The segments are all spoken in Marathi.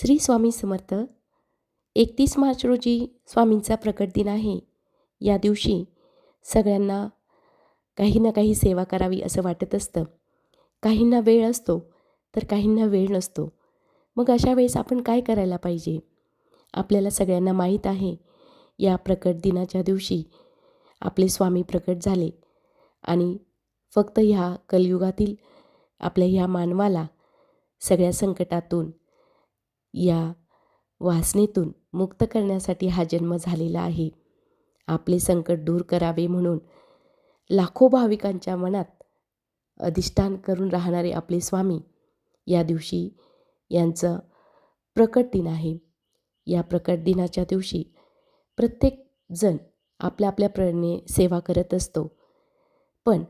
श्री स्वामी समर्थ. एकतीस मार्च रोजी स्वामींचा प्रकट दिन आहे. या दिवशी सगळ्यांना काही ना काही सेवा करावी असं वाटत असतं. काहींना वेळ असतो तर काहींना वेळ नसतो. मग अशा वेळेस आपण काय करायला पाहिजे? आपल्याला सगळ्यांना माहीत आहे या प्रकट दिनाच्या दिवशी आपले स्वामी प्रकट झाले आणि फक्त ह्या कलयुगातील आपल्या ह्या मानवाला सगळ्या संकटातून या वासनेतून मुक्त करण्यासाठी हा जन्म झालेला आहे. आपले संकट दूर करावे म्हणून लाखो भाविकांच्या मनात अधिष्ठान करून राहणारे आपले स्वामी या दिवशी यांचं प्रकट दिन आहे. या प्रकट दिनाच्या दिवशी प्रत्येकजण आपल्या आपल्या प्रेरणे सेवा करत असतो. पण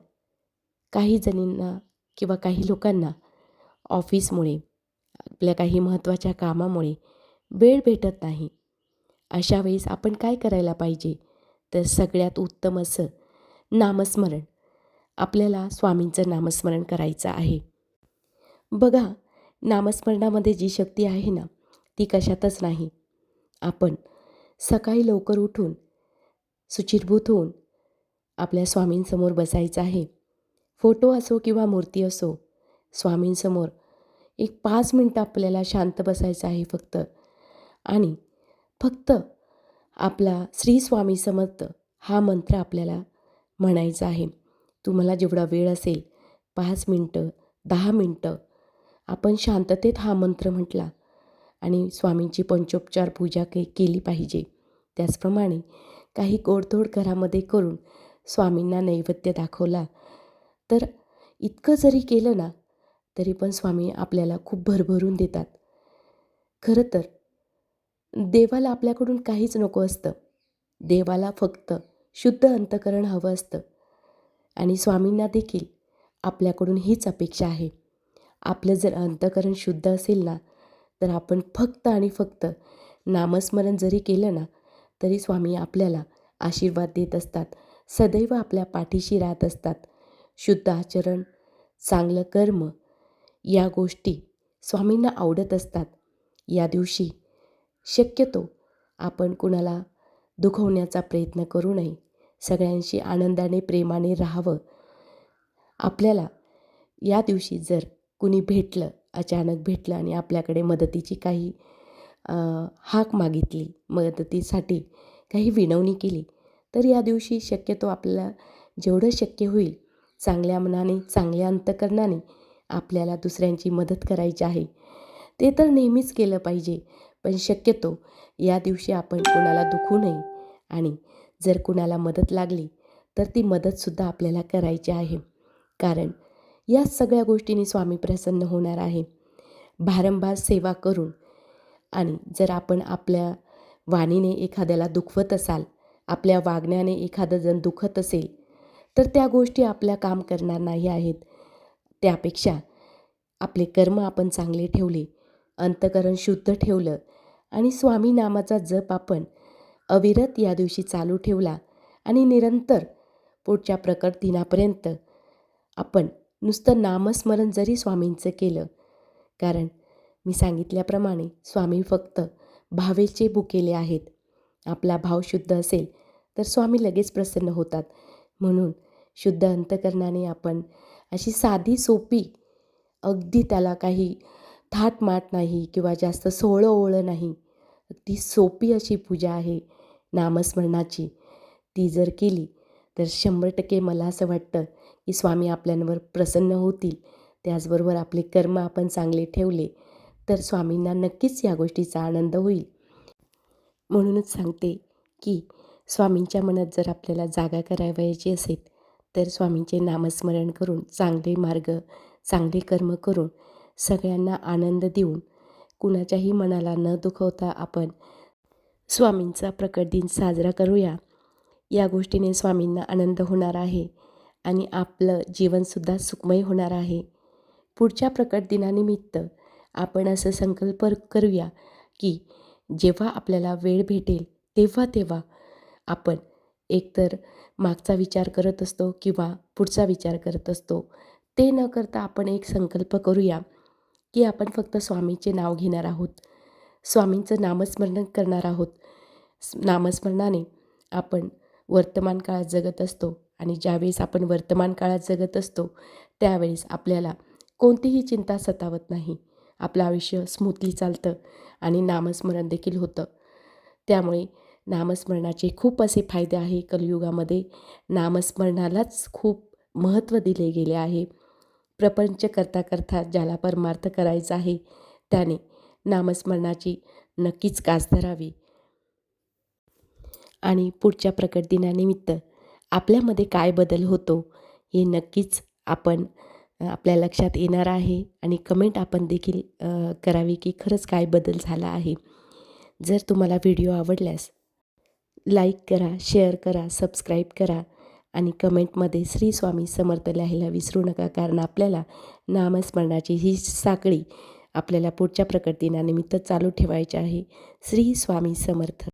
काही जणींना किंवा काही लोकांना ऑफिसमुळे आपल्या काही महत्त्वाच्या कामामुळे वेळ भेटत नाही. अशा वेळेस आपण काय करायला पाहिजे? तर सगळ्यात उत्तम असं नामस्मरण. आपल्याला स्वामींचं नामस्मरण करायचं आहे. बघा नामस्मरणामध्ये जी शक्ती आहे ना ती कशातच नाही. आपण सकाळी लवकर उठून सुचिरभूत होऊन आपल्या स्वामींसमोर बसायचं आहे. फोटो असो किंवा मूर्ती असो स्वामींसमोर एक पाच मिनटं आपल्याला शांत बसायचं आहे फक्त. आणि फक्त आपला श्री स्वामी समर्थ हा मंत्र आपल्याला म्हणायचा आहे. तुम्हाला जेवढा वेळ असेल पाच मिनटं दहा मिनटं आपण शांततेत हा मंत्र म्हटला आणि स्वामींची पंचोपचार पूजा के केली पाहिजे. त्याचप्रमाणे काही गोडधोड घरामध्ये करून स्वामींना नैवेद्य दाखवला तर इतकं जरी केलं ना तरी पण स्वामी आपल्याला खूप भरभरून देतात. खरं तर देवाला आपल्याकडून काहीच नको असतं. देवाला फक्त शुद्ध अंतकरण हवं असतं. आणि स्वामींना देखील आपल्याकडून हीच अपेक्षा आहे. आपलं जर अंतकरण शुद्ध असेल ना तर आपण फक्त आणि फक्त नामस्मरण जरी केलं ना तरी स्वामी आपल्याला आशीर्वाद देत असतात. सदैव आपल्या पाठीशी राहत असतात. शुद्ध आचरण चांगलं कर्म या गोष्टी स्वामींना आवडत असतात. या दिवशी शक्यतो आपण कुणाला दुखवण्याचा प्रयत्न करू नये. सगळ्यांशी आनंदाने प्रेमाने राहावं. आपल्याला या दिवशी जर कुणी भेटलं अचानक भेटलं आणि आपल्याकडे मदतीची काही हाक मागितली मदतीसाठी काही विनवणी केली तर या दिवशी शक्यतो आपल्याला जेवढं शक्य होईल चांगल्या मनाने चांगल्या अंतकरणाने आपल्याला दुसऱ्यांची मदत करायची आहे. ते तर नेहमीच केलं पाहिजे पण शक्यतो या दिवशी आपण कोणाला दुखू नये आणि जर कुणाला मदत लागली तर ती मदतसुद्धा आपल्याला करायची आहे. कारण या सगळ्या गोष्टींनी स्वामी प्रसन्न होणार आहे. भारंभार सेवा करून आणि जर आपण आपल्या वाणीने एखाद्याला दुखवत असाल आपल्या वागण्याने एखादं जण दुखत असेल तर त्या गोष्टी आपल्या काम करणार नाही आहेत. त्यापेक्षा आपले कर्म आपण चांगले ठेवले अंतकरण शुद्ध ठेवलं आणि स्वामी नामाचा जप आपण अविरत या दिवशी चालू ठेवला आणि निरंतर पुढच्या प्रकट दिनापर्यंत आपण नुसतं नामस्मरण जरी स्वामींचं केलं कारण मी सांगितल्याप्रमाणे स्वामी फक्त भावेचे बुकेले आहेत. आपला भाव शुद्ध असेल तर स्वामी लगेच प्रसन्न होतात. म्हणून शुद्ध अंतकरणाने आपण अशी साधी सोपी अगदी त्याला काही थाटमाट नाही किंवा जास्त सोहळं ओळं नाही. ती सोपी अशी पूजा आहे नामस्मरणाची. ती जर केली तर शंभर टक्के मला असं वाटतं की स्वामी आपल्यांवर प्रसन्न होतील. त्याचबरोबर आपले कर्म आपण चांगले ठेवले तर स्वामींना नक्कीच या गोष्टीचा आनंद होईल. म्हणूनच सांगते की स्वामींच्या मनात जर आपल्याला जागा करावयाची असेल तर स्वामींचे नामस्मरण करून चांगले मार्ग चांगले कर्म करून सगळ्यांना आनंद देऊन कुणाच्याही मनाला न दुखवता आपण स्वामींचा प्रकट दिन साजरा करूया. या गोष्टीने स्वामींना आनंद होणार आहे आणि आपलं जीवनसुद्धा सुखमय होणार आहे. पुढच्या प्रकट दिनानिमित्त आपण असं संकल्प करूया की जेव्हा आपल्याला वेळ भेटेल तेव्हा तेव्हा आपण एकतर मागचा विचार करत असतो किंवा पुढचा विचार करत असतो. ते न करता आपण एक संकल्प करूया की आपण फक्त स्वामीचे नाव घेणार आहोत. स्वामींचं नामस्मरण करणार आहोत. नामस्मरणाने आपण वर्तमान काळात जगत असतो आणि ज्यावेळेस आपण वर्तमान काळात जगत असतो त्यावेळेस आपल्याला कोणतीही चिंता सतावत नाही. आपलं आयुष्य स्मूथली चालतं आणि नामस्मरण देखील होतं. त्यामुळे नामस्मरणाचे खूप असे फायदे आहे कलियुगामध्ये. नामस्मरणालाच खूप महत्त्व दिले गेले आहे. प्रपंच करता करता ज्याला परमार्थ करायचा आहे त्याने नामस्मरणाची नक्कीच कास धरावी. आणि पुढच्या प्रकट दिनानिमित्त आपल्यामध्ये काय बदल होतो हे नक्कीच आपण आपल्या लक्षात येणार आहे. आणि कमेंट आपण देखील करावी की खरंच काय बदल झाला आहे. जर तुम्हाला व्हिडिओ आवडल्यास लाईक करा शेअर करा सबस्क्राईब करा आणि कमेंटमध्ये श्री स्वामी समर्थ लिहायला विसरू नका कारण आपल्याला नामस्मरणाची ही साखळी आपल्याला पुढच्या प्रकट दिनानिमित्त चालू ठेवायची आहे. श्री स्वामी समर्थ.